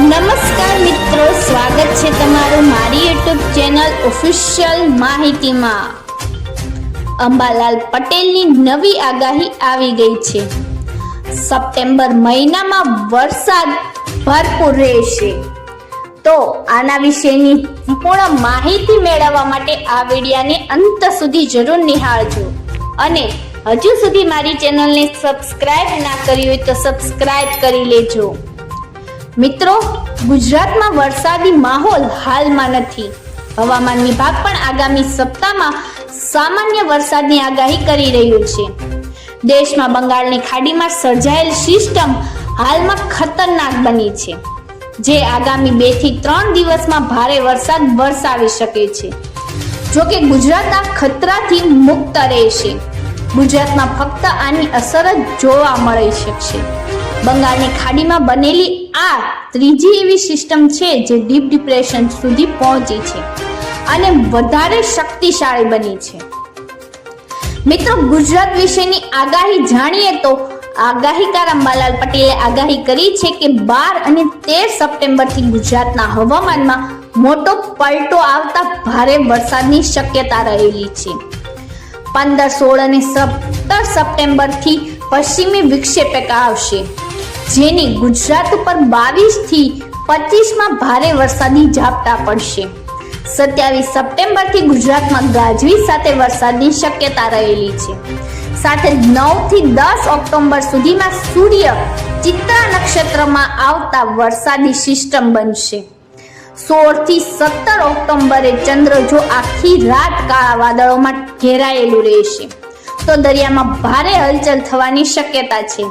નમસ્કાર મિત્રો, સ્વાગત છે તમારું મારી યુટ્યુબ ચેનલ ઓફિશિયલ માહિતીમાં. અંબાલાલ પટેલની નવી આગાહી આવી ગઈ છે. સપ્ટેમ્બર મહિનામાં વરસાદ ભરપૂર રહેશે. તો આના વિશેની સંપૂર્ણ માહિતી મેળવવા માટે આ વિડિયાને અંત સુધી જરૂર નિહાળજો. અને હજુ સુધી મારી ચેનલને સબસ્ક્રાઇબ ના કરી હોય તો સબસ્ક્રાઇબ કરી લેજો. મિત્રો, ગુજરાતમાં વરસાદી માહોલ હાલમાં નથી. હવામાન વિભાગ પણ આગામી સપ્તાહમાં સામાન્ય વરસાદની આગાહી કરી રહ્યું છે. દેશમાં બંગાળની ખાડીમાં સર્જાયેલ સિસ્ટમ હાલમાં ખતરનાક બની છે, જે આગામી બેથી ત્રણ દિવસમાં ભારે વરસાદ વરસાવી શકે છે. જોકે ગુજરાત આ ખતરાથી મુક્ત રહેશે. ગુજરાતમાં ફક્ત આની અસર જ જોવા મળી શકશે. બંગાળની ખાડીમાં બનેલી આ ત્રીજી એવી સિસ્ટમ છે જે ડીપ ડિપ્રેશન સુધી પહોંચી છે અને વધારે શક્તિશાળી બની છે. મિત્રો, ગુજરાત વિશેની આગાહી જાણીએ તો આગાહીકાર અંબાલાલ પટેલે આગાહી કરી છે કે બાર અને તેર સપ્ટેમ્બરથી ગુજરાતના હવામાનમાં મોટો પલટો આવતા ભારે વરસાદની શક્યતા રહેલી છે. પંદર, સોળ અને સત્તર સપ્ટેમ્બરથી પશ્ચિમી વિક્ષેપક આવશે. જેની ગુજરાત ઉપર બાવીસથી પચીસમાં ભારે વરસાદી ઝાપટા પડશે. સત્યાવીસ સપ્ટેમ્બરથી ગુજરાતમાં ગાજવીજ સાથે વરસાદની શક્યતા રહેલી છે. સાથે નવથી દસ ઓક્ટોબર સુધીમાં સૂર્ય ચિત્રા નક્ષત્રમાં આવતા વરસાદી સિસ્ટમ બનશે. સોળથી સત્તર ઓક્ટોબરે ચંદ્ર જો આખી રાત કાળા વાદળોમાં ઘેરાયેલું રહેશે, તો દરિયામાં ભારે હલચલ થવાની શક્યતા છે.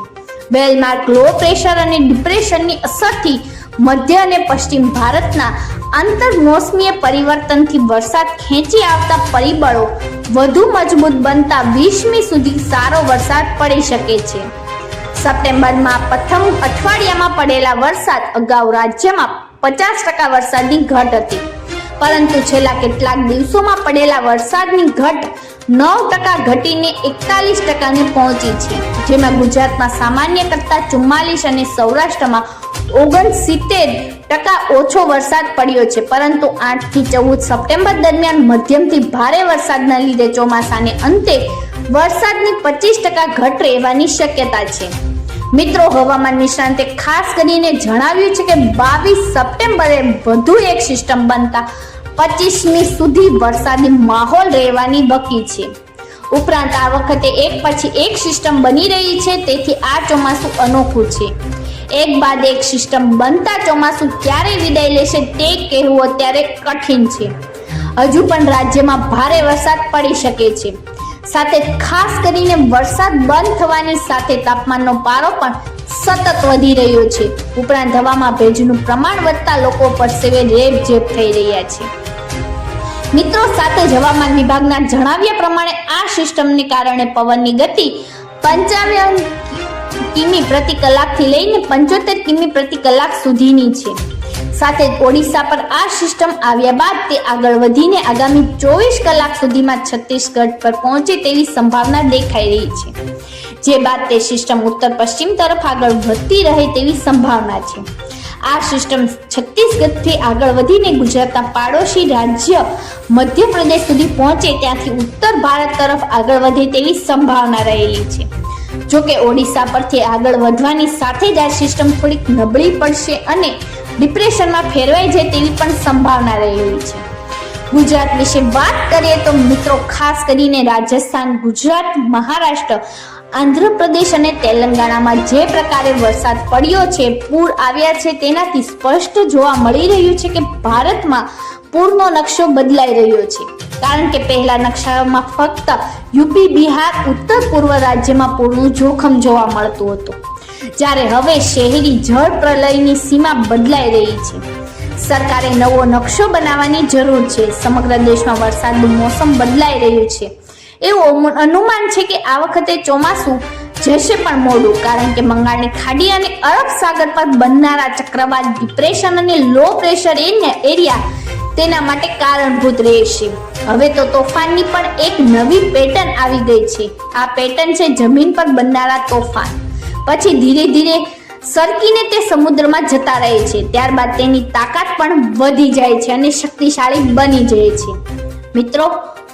બેલમાર્ક લો પ્રેશર અને ડિપ્રેશનની અસરથી મધ્ય અને પશ્ચિમ ભારતના આંતર મોસમીય પરિવર્તનથી વરસાદ ખેંચી આવતા પરિબળો વધુ મજબૂત બનતા વીસમી સુધી સારો વરસાદ પડી શકે છે. સપ્ટેમ્બરમાં પ્રથમ અઠવાડિયામાં પડેલા વરસાદ અગાઉ રાજ્યમાં પચાસ ટકા વરસાદની ઘટ હતી. પરંતુ છેલ્લા કેટલાક દિવસોમાં પડેલા વરસાદની ઘટ નવ ટકા ઘટીને એકતાલીસ ટકાને પહોંચી છે, જેમાં ગુજરાતમાં સામાન્ય કરતાં ચુમ્માલીસ અને સૌરાષ્ટ્રમાં ઓગણસિત્તેર ટકા ઓછો વરસાદ પડ્યો છે, પરંતુ આઠથી ચૌદ સપ્ટેમ્બર દરમિયાન મધ્યમથી ભારે વરસાદના લીધે ચોમાસાને અંતે વરસાદની પચીસ ટકા ઘટ રહેવાની શક્યતા છે. મિત્રો, હવામાન નિષ્ણાંતે ખાસ કરીને જણાવ્યું છે કે બાવીસ સપ્ટેમ્બરે વધુ એક સિસ્ટમ બનતા પચીસમી સુધી વરસાદી માહોલ રહેવાની બકી છે. ઉપરાંત આ વખતે એક પછી એક સિસ્ટમ બની રહી છે, તેથી આ ચોમાસું અનોખું છે. એક બાદ એક સિસ્ટમ બનતા ચોમાસું ક્યારે વિદાય લેશે તે કહેવું અત્યારે કઠિન છે. હજુ પણ રાજ્યમાં ભારે વરસાદ પડી શકે છે. સાથે ખાસ કરીને વરસાદ બંધ થવાની સાથે તાપમાનનો પારો પણ સતત વધી રહ્યો છે. ઉપરાંત હવામાં ભેજનું પ્રમાણ વધતા લોકો પરસેવે રેબ જેબ થઈ રહ્યા છે. મિત્રો સાથે હવામાન વિભાગના જણાવ્યા પ્રમાણે આ સિસ્ટમને કારણે પવનની ગતિ પંચાવન કિમી પ્રતિ કલાકથી લઈને પંચોતેર કિમી પ્રતિ કલાક સુધીની છે. સાથે ઓડિશા પર આ સિસ્ટમ આવ્યા બાદ તે આગળ વધીને આગામી ચોવીસ કલાક સુધીમાં છત્તીસગઢ પર પહોંચે તેવી સંભાવના દેખાઈ રહી છે. જે બાદ તે સિસ્ટમ ઉત્તર પશ્ચિમ તરફ આગળ વધતી રહે તેવી સંભાવના છે. આ સિસ્ટમ છત્તીસગઢથી આગળ વધીને ગુજરાતના પાડોશી રાજ્ય મધ્યપ્રદેશ સુધી પહોંચે ત્યાંથી ઉત્તર ભારત તરફ આગળ વધે તેવી સંભાવના રહેલી છે. જોકે ઓડિશા પરથી આગળ વધવાની સાથે જ આ સિસ્ટમ થોડીક નબળી પડશે અને ડિપ્રેશનમાં ફેરવાઈ જાય તેવી પણ સંભાવના રહેલી છે. ગુજરાત વિશે વાત કરીએ તો મિત્રો, ખાસ કરીને રાજસ્થાન, ગુજરાત, મહારાષ્ટ્ર આંધ્રપ્રદેશ અને તેલંગાણામાં જે પ્રકારે વરસાદ પડ્યો છે, પૂર આવ્યા છે, તેનાથી સ્પષ્ટ જોવા મળી રહ્યું છે કે ભારતમાં પૂરનો નકશો બદલાઈ રહ્યો છે. કારણ કે પહેલા નકશામાં ફક્ત યુપી, બિહાર, ઉત્તર, પૂર્વ રાજ્યમાં પૂરનું જોખમ જોવા મળતું હતું. જ્યારે હવે શહેરી જળ પ્રલયની સીમા બદલાઈ રહી છે. સરકારે નવો નકશો બનાવવાની જરૂર છે. સમગ્ર દેશમાં વરસાદનું મોસમ બદલાઈ રહ્યું છે. એવું અનુમાન છે કે આ વખતે ચોમાસું જશે પણ મોડું, કારણ કે બંગાળની ખાડી અને અરબ સાગર પર બનનારા ચક્રવાત ડિપ્રેશન અને લો પ્રેશર એરિયા તેના માટે કારણભૂત રહેશે. હવે તો તોફાનની પણ એક નવી પેટર્ન આવી ગઈ છે. આ પેટર્ન છે જમીન પર બનનારા તોફાન. પછી ધીરે ધીરે સરકીને તે સમુદ્રમાં જતા રહે છે. ત્યારબાદ તેની તાકાત પણ વધી જાય છે અને શક્તિશાળી બની જાય છે. મિત્રો